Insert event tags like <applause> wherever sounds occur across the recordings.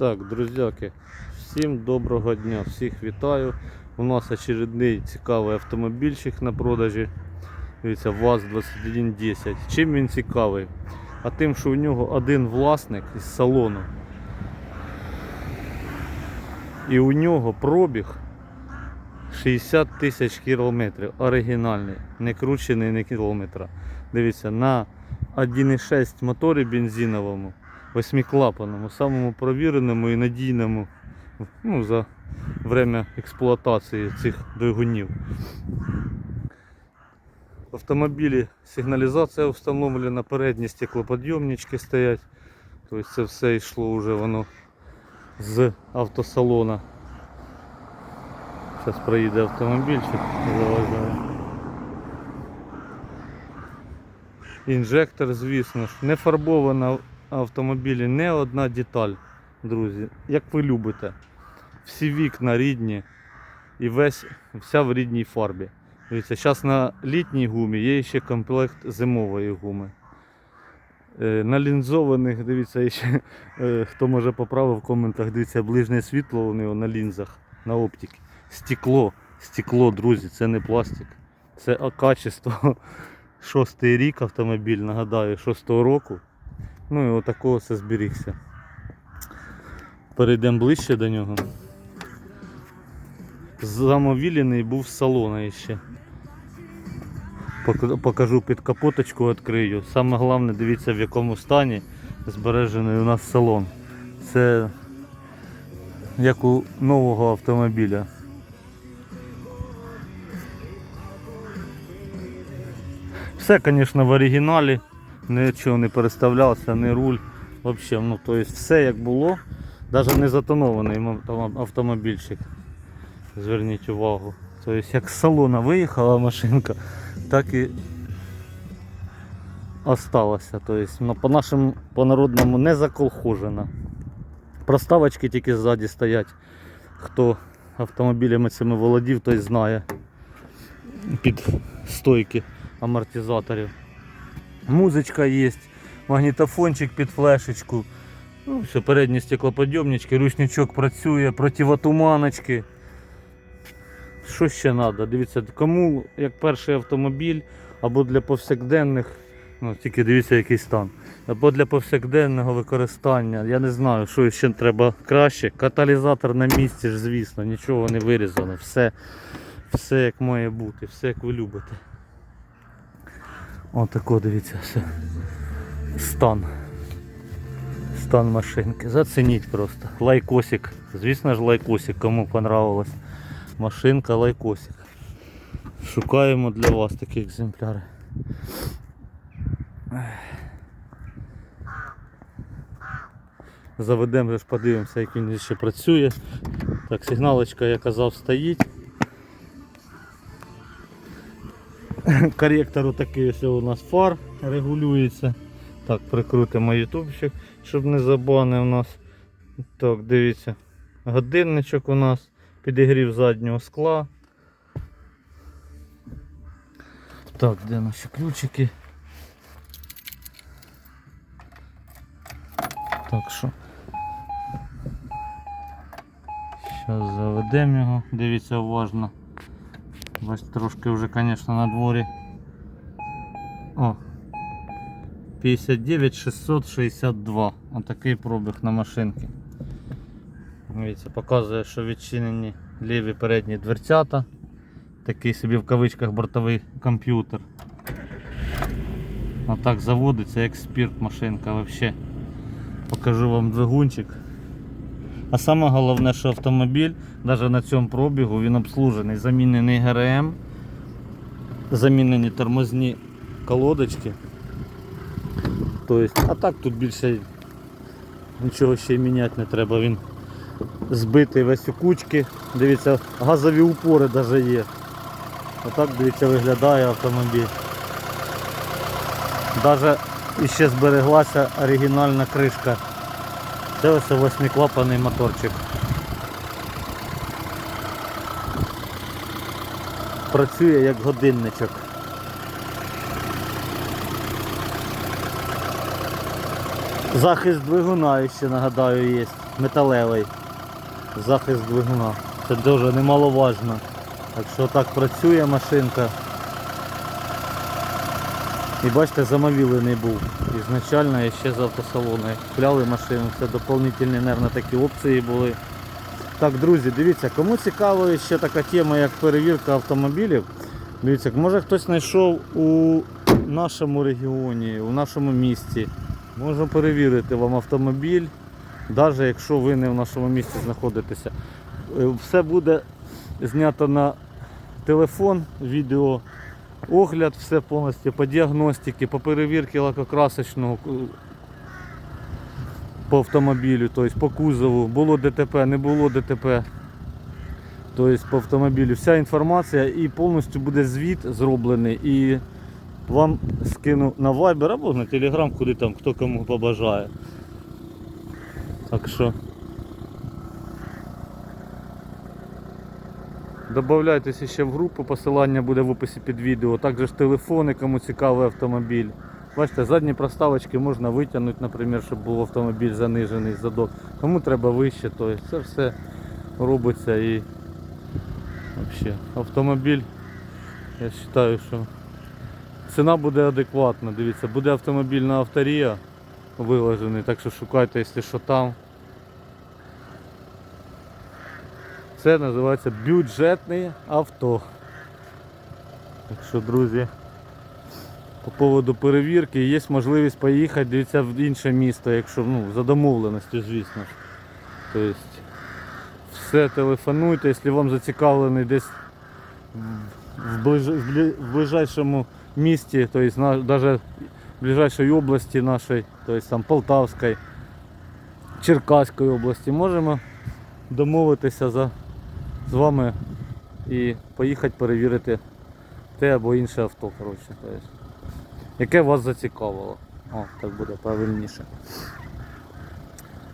Так, друзяки, всім доброго дня, всіх вітаю. У нас очередний цікавий автомобільчик на продажі. Дивіться, ВАЗ-2110. Чим він цікавий? А тим, що у нього один власник із салону. І у нього пробіг 60 тисяч кілометрів. Оригінальний, не кручений ні кілометра. Дивіться, на 1,6 моторі бензиновому, восьмиклапанному, самому провіреному і надійному ну, за время експлуатації цих двигунів. В автомобілі сигналізація встановлена, передні стеклоподйомнички стоять. Тобто це все йшло вже воно з автосалона. Зараз проїде автомобільчик, заважає. Інжектор, звісно ж, не фарбована автомобілі не одна деталь, друзі. Як ви любите. Всі вікна рідні і весь, вся в рідній фарбі. Дивіться, зараз на літній гумі є ще комплект зимової гуми. Е, На лінзованих, дивіться, ще, е, хто може поправив в коментах, дивіться, ближнє світло у нього на лінзах, на оптиці. Стекло, стекло, друзі, це не пластик. Це качество. <laughs> Шостий рік автомобіль, нагадаю, шостого року. Ну і отакого все зберігся. Перейдемо ближче до нього. Замовілений був з салона ще. Покажу під капоточку, відкрию. Саме головне, дивіться в якому стані збережений у нас салон. Це як у нового автомобіля. Все, звісно, в оригіналі, нічого не переставлявся, не руль. Взагалі, ну, то есть все як було, навіть не затонований автомобільчик. Зверніть увагу. Тобто як з салона виїхала машинка, так і осталася. Тобто, ну, по нашому по народному не заколхожена. Проставочки тільки ззаді стоять. Хто автомобілями цими володів, той знає під стойки амортизаторів. Музичка є, магнітофончик під флешечку. Ну, все, передні стеклоподйомнички, ручничок працює, противотуманочки. Що ще треба? Дивіться, кому як перший автомобіль або для повсякденних, ну тільки дивіться який стан. Або для повсякденного використання. Я не знаю, що ще треба краще. Каталізатор на місці ж, звісно, нічого не вирізано. Все, все як має бути, все як ви любите. Отако дивіться все. Стан. Стан машинки. Зацініть просто. Лайкосик. Звісно ж лайкосик, кому понравилось. Машинка лайкосик. Шукаємо для вас такі екземпляри. Заведемо, подивимося, як він ще працює. Так, сигналочка, я казав, стоїть. Корректор такий ось у нас фар регулюється. Так, прикрутимо ютубчик, щоб не забанив нас. Так, дивіться. Годинничок у нас, підігрів заднього скла. Так, де наші ключики? Так що. Зараз заведемо його, дивіться уважно. Бач, трошки вже, звісно, на дворі. О! 59 662. Отакий пробіг на машинці. Дивіться, показує, що відчинені ліві передні дверцята. Такий собі в кавичках бортовий комп'ютер. Отак заводиться, як спірт машинка взагалі. Покажу вам двигунчик. А саме головне, що автомобіль, навіть на цьому пробігу, він обслужений, замінений ГРМ, замінені тормозні колодочки. Тобто, а так тут більше нічого ще й міняти не треба. Він збитий весь у кучки. Дивіться, газові упори навіть є. Отак дивіться виглядає автомобіль. Навіть іще збереглася оригінальна кришка. Це ось восьмиклапаний моторчик. Працює як годинничок. Захист двигуна ще нагадаю є. Металевий. Захист двигуна. Це дуже немаловажно. Так що так працює машинка. І бачите, замовілений був. Ізначально я ще з автосалону. Як Купляли машину, це доповнительні, мабуть, такі опції були. Так, друзі, дивіться, кому цікава ще така тема, як перевірка автомобілів. Дивіться, може хтось знайшов у нашому регіоні, у нашому місті. Можемо перевірити вам автомобіль, навіть якщо ви не в нашому місті знаходитеся. Е, Все буде знято на телефон, відео, огляд, все повністю по діагностиці, по перевірці лакокрасочного е, по автомобілю, тобто по кузову, було ДТП, не було ДТП. Тобто по автомобілю вся інформація і повністю буде звіт зроблений і вам скину на Viber або на Telegram, куди там хто кому побажає. Так що Добавляйтеся ще в групу, посилання буде в описі під відео. Також телефони, кому цікавий автомобіль. Бачите, задні проставочки можна витягнути, наприклад, щоб був автомобіль занижений задок. Кому треба вище, то це все робиться і взагалі автомобіль, я вважаю, що ціна буде адекватна. Дивіться, буде автомобіль на авторія виложений, так що шукайте, якщо що там. Це називається бюджетне авто. Так що, друзі, по поводу перевірки є можливість поїхати, дивіться, в інше місто, якщо ну, за домовленістю, звісно. Тобто, все телефонуйте, якщо вам зацікавлений десь в, ближ... в ближайшому місті, тобто навіть в ближайшій області нашої, тобто там Полтавської, Черкаської області, можемо домовитися за, з вами і поїхати перевірити те або інше авто, коротше, яке вас зацікавило. О, так буде правильніше.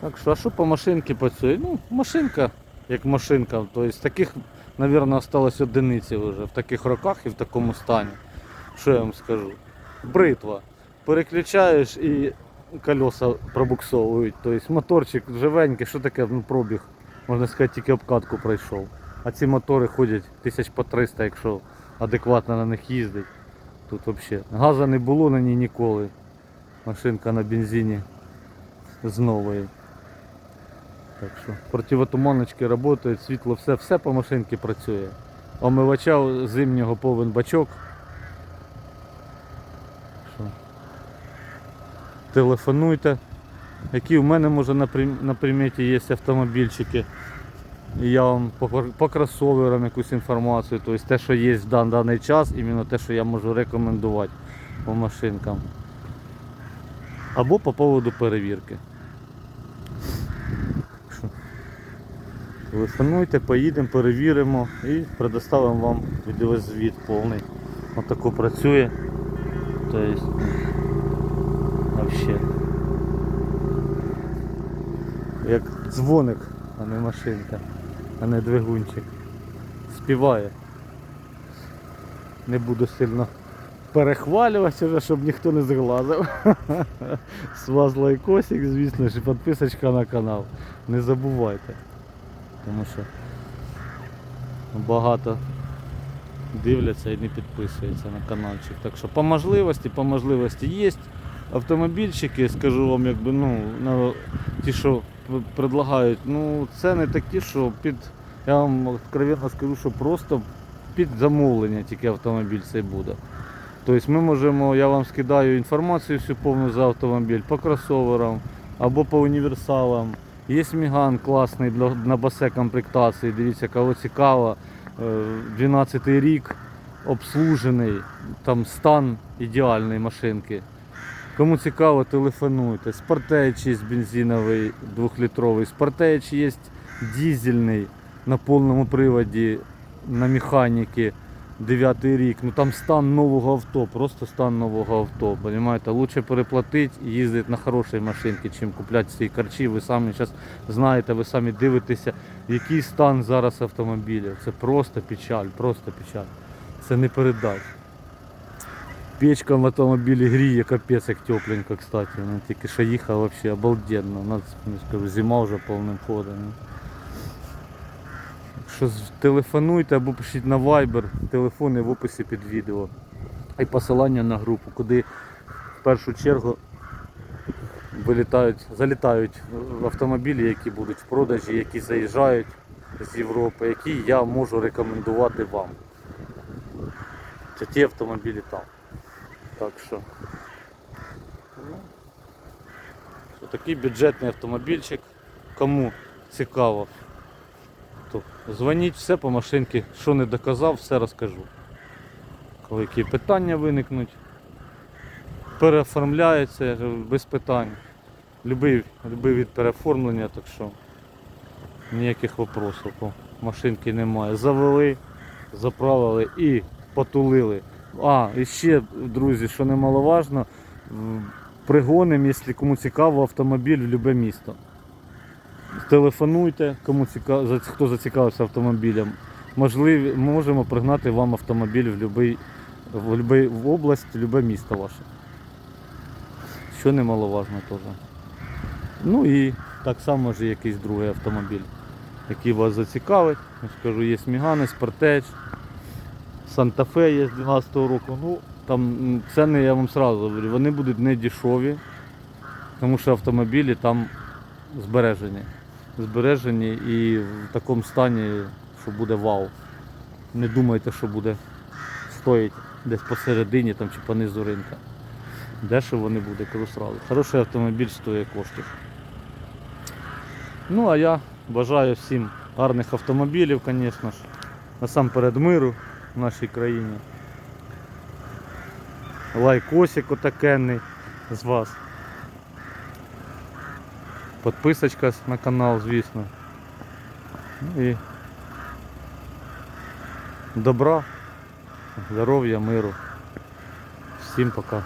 Так що, а що по машинці працює? Ну, машинка, як машинка, тобто таких, мабуть, осталось одиниці вже в таких роках і в такому стані. Що я вам скажу? Бритва. Переключаєш і колеса пробуксовують. Тобто моторчик живенький, що таке ну, пробіг? Можна сказати, тільки обкатку пройшов. А ці мотори ходять тисяч по 300, якщо адекватно на них їздить. Тут взагалі. Газу не було на ній ніколи. Машинка на бензині з нової. Так що противотуманочки працюють, світло, все, все по машинці працює. Омивача зимнього повен бачок. Що? Телефонуйте. Які в мене може на, прим- на приметі є автомобільчики. І я вам по, по якусь інформацію, тобто те, що є в дан- даний час, іменно те, що я можу рекомендувати по машинкам. Або по поводу перевірки. Телефонуйте, поїдемо, перевіримо і предоставимо вам відеозвіт повний. Отако працює. Тобто, вообще. Як дзвоник, а не машинка, а не двигунчик. Співає. Не буду сильно перехвалювати вже, щоб ніхто не зглазив. З вас лайкосик, звісно ж, підписочка на канал. Не забувайте. Тому що багато дивляться і не підписуються на каналчик. Так що по можливості, по можливості є автомобільчики, скажу вам, якби, ну, на, ті, що предлагають, ну це не такі, що під, я вам откровенно скажу, що просто під замовлення тільки автомобіль цей буде. Тобто ми можемо, я вам скидаю інформацію всю повну за автомобіль по кросоверам або по універсалам. Є Міган класний для, на басе комплектації, дивіться, кого цікаво. Е, 12 рік, обслужений, там стан ідеальний машинки. Кому цікаво, телефонуйте. Спортеч є бензиновий 2-літровий, Спортеч є дизельний на повному приводі, на механіки. 9 рік, ну там стан нового авто, просто стан нового авто. Понимаєте? Лучше переплатити і їздити на хорошій машинці, чим купляти ці карчі. Ви самі зараз знаєте, ви самі дивитеся, який стан зараз автомобіля. Це просто печаль, просто печаль. Це не передать. Печка в автомобілі гріє, капець як тепленько, кстати. Ну, тільки що їхав вообще обалденно. Ну, скажу, зима вже повним ходом. Що з- телефонуйте або пишіть на Viber, телефони в описі під відео. І посилання на групу, куди в першу чергу вилітають, залітають автомобілі, які будуть в продажі, які заїжджають з Європи, які я можу рекомендувати вам. Це ті автомобілі там. Так що. ну, такий бюджетний автомобільчик. Кому цікаво, то дзвоніть все по машинці, що не доказав, все розкажу. Коли які питання виникнуть, переоформляється без питань. Любий, любий від переоформлення, так що ніяких вопросів по машинки немає. Завели, заправили і потулили. А, і ще, друзі, що немаловажно, м, пригоним, якщо кому цікаво, автомобіль в любе місто. Телефонуйте, кому цікаво, хто зацікавився автомобілем. Можливі, можемо пригнати вам автомобіль в будь-який в, любий- область, любе місто ваше. Що немаловажно теж. Ну і так само ж якийсь другий автомобіль, який вас зацікавить. Я ж кажу, є Мігани, Спортеч, Санта-Фе є з 12 року. Ну, там ціни я вам сразу говорю, вони будуть не дешеві, тому що автомобілі там збережені. Збережені і в такому стані, що буде вау. Не думайте, що буде стоїть десь посередині там, чи по низу ринка. Дешево не буде, кажу сразу. Хороший автомобіль стоїть коштів. Ну а я бажаю всім гарних автомобілів, звісно ж. Насамперед миру в нашій країні. Лайкосик отакенний з вас. Подписочка на канал, звісно. Ну і добра, здоров'я, миру. Всім пока.